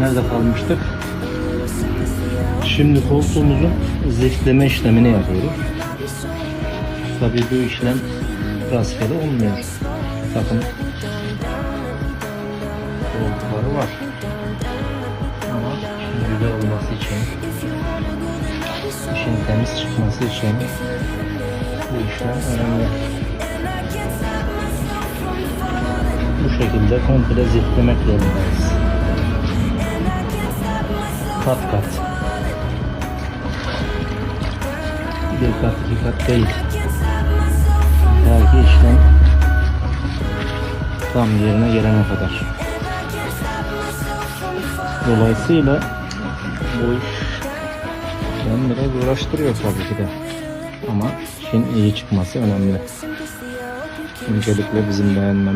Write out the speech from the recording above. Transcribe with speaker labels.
Speaker 1: Nerede kalmıştık? Şimdi koltuğumuzun ziftleme işlemini yapıyoruz. Tabii bu işlem rastgele olmuyor. Bakın koltukları var. Ama güzel olması için işin temiz çıkması için bu işlem önemli. Bu şekilde komple ziftlemek zorundayız. Kat kat. Bir kat iki kat değil. Belki işlem tam yerine gelene kadar. Dolayısıyla bu iş beni biraz uğraştırıyor tabii ki de. Ama işin iyi çıkması önemli. Öncelikle bizim beğenmemiz